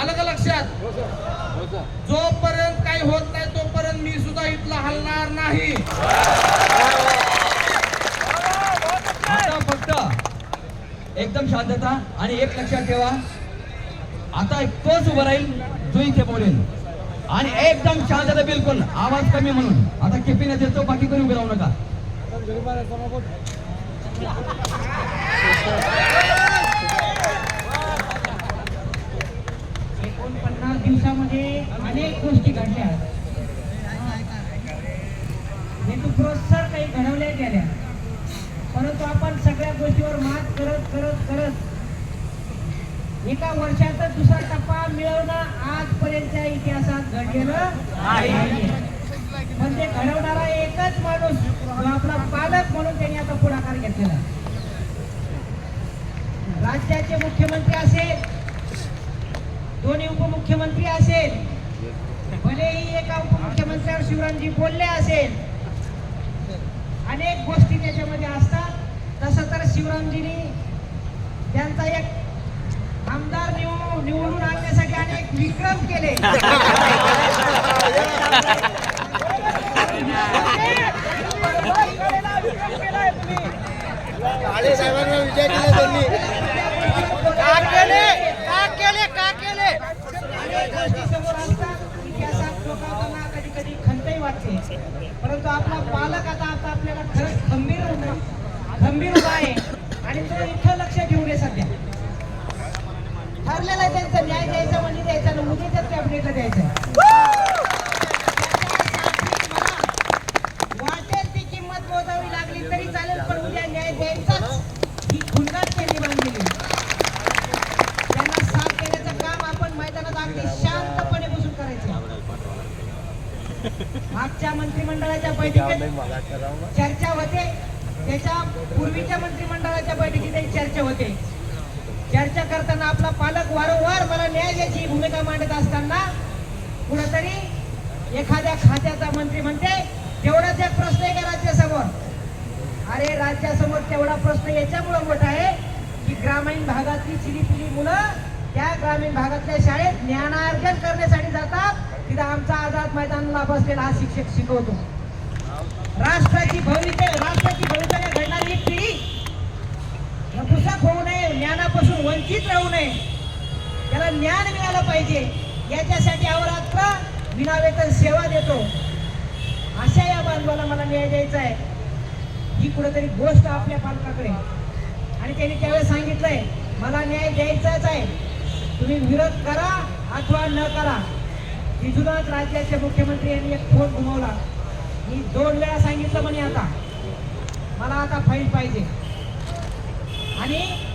आलं का लक्षात? जोपर्यंत काही होत नाही तोपर्यंत मी सुद्धा इथला हलणार नाही. आता फक्त एकदम शांतता आणि एक लक्षात ठेवा. आता तोच उभा राहील जो इथे बोलेल. आणि एकदम शांतता बिलकुल आवाज कमी म्हणून. आता केपीने देतो बाकी कोणी उभे राहू नका एकोणपन्नास दिवसामध्ये अनेक गोष्टी घडल्या हेतुपुरस्सर काही घडवल्या गेल्या परंतु आपण सगळ्या गोष्टीवर मात करत करत करत एका वर्षातच दुसरा टप्पा मिळवणं आजपर्यंतच्या इतिहासात घडलेलं नाहीये. घडवणारा एकच माणूस आपला पालक म्हणून त्यांनी आता पुढाकार घेतलेला राज्याचे मुख्यमंत्री असेल दोन्ही उपमुख्यमंत्री असेल भलेही एका उपमुख्यमंत्र्यावर शिवरामजी बोलले असेल अनेक गोष्टी त्याच्यामध्ये असतात. तसं तर शिवरामजींनी त्यांचा एक आमदार निवडून निवडून आणण्यासाठी अनेक विक्रम केले. गोष्टी समोर असतात इतिहासात लोकांना कधी कधी खंतही वाटते परंतु आपला पालक आता आता आपल्याला खरंच खंबीर खंबीर उभा आहे आणि तो इथं लक्ष ठेवून आहे सध्या ठरलेलं त्यांचा न्याय द्यायचा म्हणजे द्यायचा आणि उद्याच्याच कॅबिनेटला द्यायचं वाटेल ती किंमत मोजावी लागली तरी चालेल पण उद्या न्याय द्यायचाच. ही त्यांनी बांधलेली त्यांना साथ देण्याचं काम आपण मैदानात अगदी शांतपणे बसून करायचं मागच्या मंत्रिमंडळाच्या बैठकीत चर्चा होते. त्याच्या पूर्वीच्या मंत्रिमंडळाच्या बैठकीत चर्चा होते. चर्चा करताना आपला पालक वारंवार मला न्याय द्यायची भूमिका मांडत असताना कुठंतरी एखाद्या खात्याचा मंत्री म्हणते तेवढाच एक प्रश्न आहे का राज्यासमोर? अरे राज्यासमोर तेवढा प्रश्न याच्यामुळे मोठा आहे की ग्रामीण भागातली चिलीपिली मुलं त्या ग्रामीण भागातल्या शाळेत ज्ञानार्जन करण्यासाठी जातात. तिथं आमचा आझाद मैदानाला बसलेला हा शिक्षक शिकवतो. राष्ट्राची भविष्य राष्ट्राची भविष्याने घडणार एक पिढी नपुसक होऊ नये ज्ञानापासून वंचित राहू नये. त्याला ज्ञान मिळालं पाहिजे. याच्यासाठी अवरात्र विनावेतन सेवा देतो. अशा या बांधवाला मला न्याय द्यायचा आहे. ही कुठेतरी गोष्ट आपल्या पालकाकडे आणि त्यांनी त्यावेळेस सांगितलंय मला न्याय द्यायचाच आहे. तुम्ही विरोध करा अथवा न करा. तिथूनच राज्याचे मुख्यमंत्री यांनी एक फोन घुमवला. मी दोन वेळा सांगितलं म्हणे आता. मला आता फाईल पाहिजे. आणि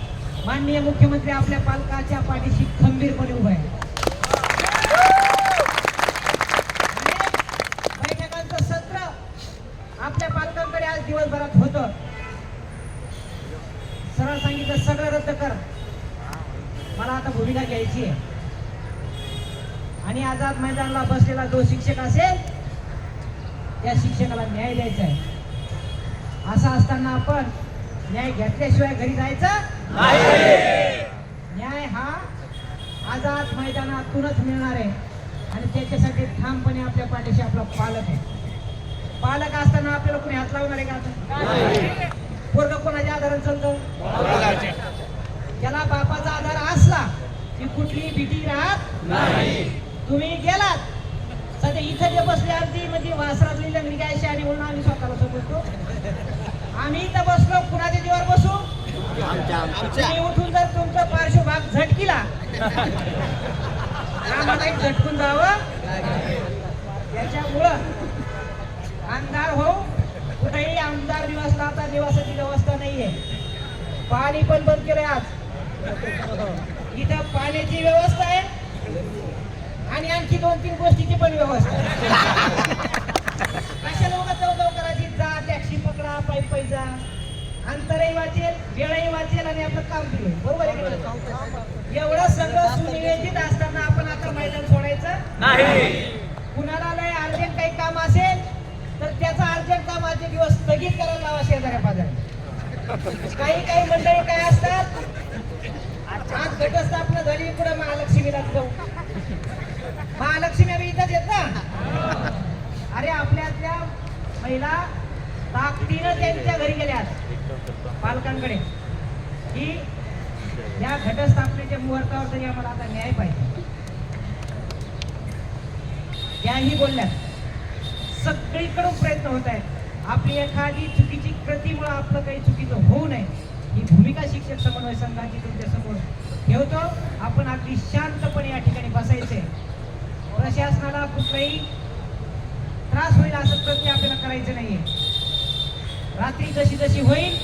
माननीय मुख्यमंत्री आपल्या पालकाच्या पाठीशी खंबीरपणे उभे आहे बैठकांचं सत्र आपल्या पालकांकडे आज दिवसभरात होतं. सरळ सांगितलं सगळं रद्द कर. मला आता भूमिका घ्यायची आहे. आणि आझाद मैदानाला बसलेला जो शिक्षक असेल त्या शिक्षकाला न्याय द्यायचा आहे. असं असताना आपण न्याय घेतल्याशिवाय घरी जायचं न्याय हा आझाद मैदानातूनच मिळणार आहे. आणि त्याच्यासाठी ठामपणे आपल्या पाठीशी आपला पालक आहे. पालक असताना आपल्याला कोणी हात लावणार आहे का पोरग कोणाच्या आधाराने चालतं? त्याला बापाचा आधार असला की कुठली भीती राहत नाही. तुम्ही गेलात. सध्या इथं जे बसले आमची म्हणजे वासरातली लंगडी काय शाणी म्हणून आम्ही स्वतःला समजतो आम्ही इथं बसलो कुणाच्या जीवावर बसू? तुम्ही उठून जर तुमचा पार्श्वभाग झटकिला आम्हाला एक झटकून जावं. त्याच्यामुळं आमदार हो कुठेही आमदार निवासला आता निवासाची व्यवस्था नाहीये. पाणी पण बंद केलंय आज. इथं पाण्याची व्यवस्था आहे आणि आणखी दोन तीन गोष्टीची पण व्यवस्था पायी पायी जा. अंतरही वाचेल वेळही वाचेल आणि आपलं काम होईल. बरोबर एवढं सगळं सुनियोजित असताना आपण आता मैदान सोडायचं? नाही. कुणाला नाही अर्जंट काही काम असेल तर त्याचा अर्जंट काम आजचे दिवस स्थगित करायला लावा शेजाऱ्या पाजाऱ्या. काही काही मंडळी काय असतात? आज घटस्थापना झाली पुढे महालक्ष्मीला जाऊ. महालक्ष्मी आम्ही इथंच येत ना? अरे आपल्यातल्या महिला ताकदीनं त्यांच्या घरी गेल्या पालकांकडे. की या घटस्थापनेच्या मुहूर्तावर तरी आम्हाला आता न्याय पाहिजे. त्याही बोलल्या सगळीकडून प्रयत्न होत आहेत. आपली एखादी चुकीची कृतीमुळे आपलं काही चुकीचं होऊ नये. ही भूमिका शिक्षक समन्वय संघाची तुमच्यासमोर ठेवतो. आपण अगदी शांतपणे या ठिकाणी बसायचे. प्रशासनाला कुठलाही त्रास होईल असं कृत्य आपल्याला करायचं नाहीये. रात्री जशी जशी होईल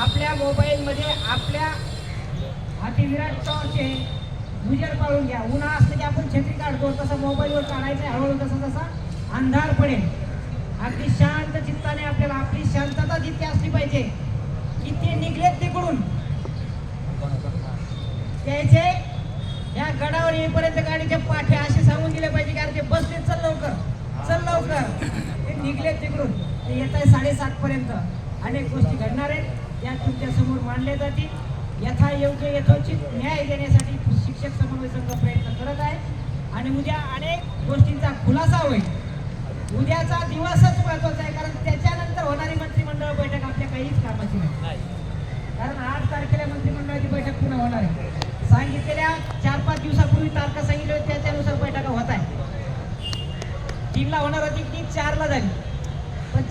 आपल्या मोबाईलमध्ये आपल्या हाती विराट टॉर्चे उजेड पाळून घ्या. उन्हा असलं की आपण छत्री काढतो. तसं मोबाईलवर काढायचं हळूहळू तसा तसा अंधार पडेल. अगदी शांत चित्ताने आपल्याला आपली शांतता जितकी असली पाहिजे की ते निघलेत तिकडून. त्याचे या गडावर येईपर्यंत गाडीच्या पाठ्या असे सांगून दिले पाहिजे कारण ते बसले चल लवकर. चल लवकर. ते निघलेत तिकडून. ते येत आहे साडेसात पर्यंत. अनेक गोष्टी घडणार आहेत. त्या तुमच्यासमोर मांडल्या जातील. यथा योग्य यथोचित न्याय देण्यासाठी शिक्षक समन्वय संघ प्रयत्न करत आहे. आणि उद्या अनेक गोष्टींचा खुलासा होईल. उद्याचा दिवसच महत्त्वाचा आहे कारण त्याच्यानंतर होणारी मंत्रिमंडळ बैठक आपल्या काहीच कामाची नाही. कारण आठ तारखेला मंत्रिमंडळाची बैठक पुन्हा होणार आहे. सांगितलेल्या चार पाच दिवसापूर्वी तारखा सांगितल्या होत्या त्यानुसार बैठका होत आहे तीनला होणार होती ती चारला झाली.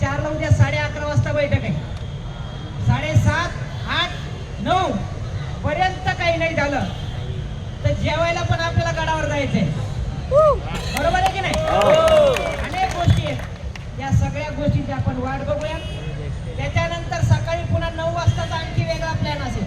चारला उद्या साडे अकरा वाजता बैठक आहे. साडेसात आठ नऊ पर्यंत काही नाही झालं. तर जेवायला पण आपल्याला गडावर जायचंय. बरोबर आहे की नाही? हो. अनेक गोष्टी आहेत. या सगळ्या गोष्टींची आपण वाट बघूया. त्याच्यानंतर सकाळी पुन्हा नऊ वाजताचा आणखी वेगळा प्लॅन असेल.